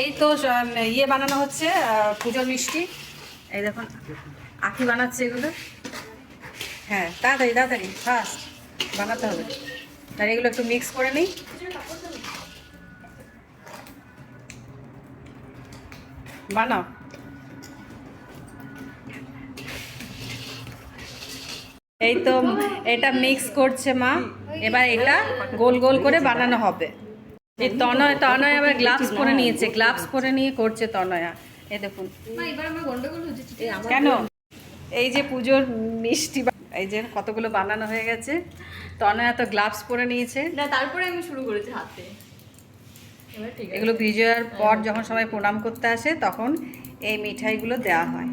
এই তো ইয়ে বানানো হচ্ছে পুজোর মিষ্টি। এই দেখুন, আখি বানাচ্ছে এগুলো। হ্যাঁ তাড়াতাড়ি তাড়াতাড়ি ফাস্ট বানাতে হবে। তাহলে এগুলো একটু মিক্স করে নিই। বানাও। এই তো, এটা মিক্স করছে মা। এবার এটা গোল গোল করে বানানো হবে। এই তনয় তনয় আবার গ্লাভস পরে নিয়েছে গ্লাভস পরে নিয়ে করছে তনয়া। এ দেখুন। কেন? এই যে পুজোর মিষ্টি এই যে কতগুলো বানানো হয়ে গেছে তনয়া তো গ্লাভস পরে নিয়েছে। না তারপরে আমি শুরু করেছি হাতে। এগুলো বিজয়ার পর যখন সবাই প্রণাম করতে আসে তখন এই মিঠাইগুলো দেওয়া হয়।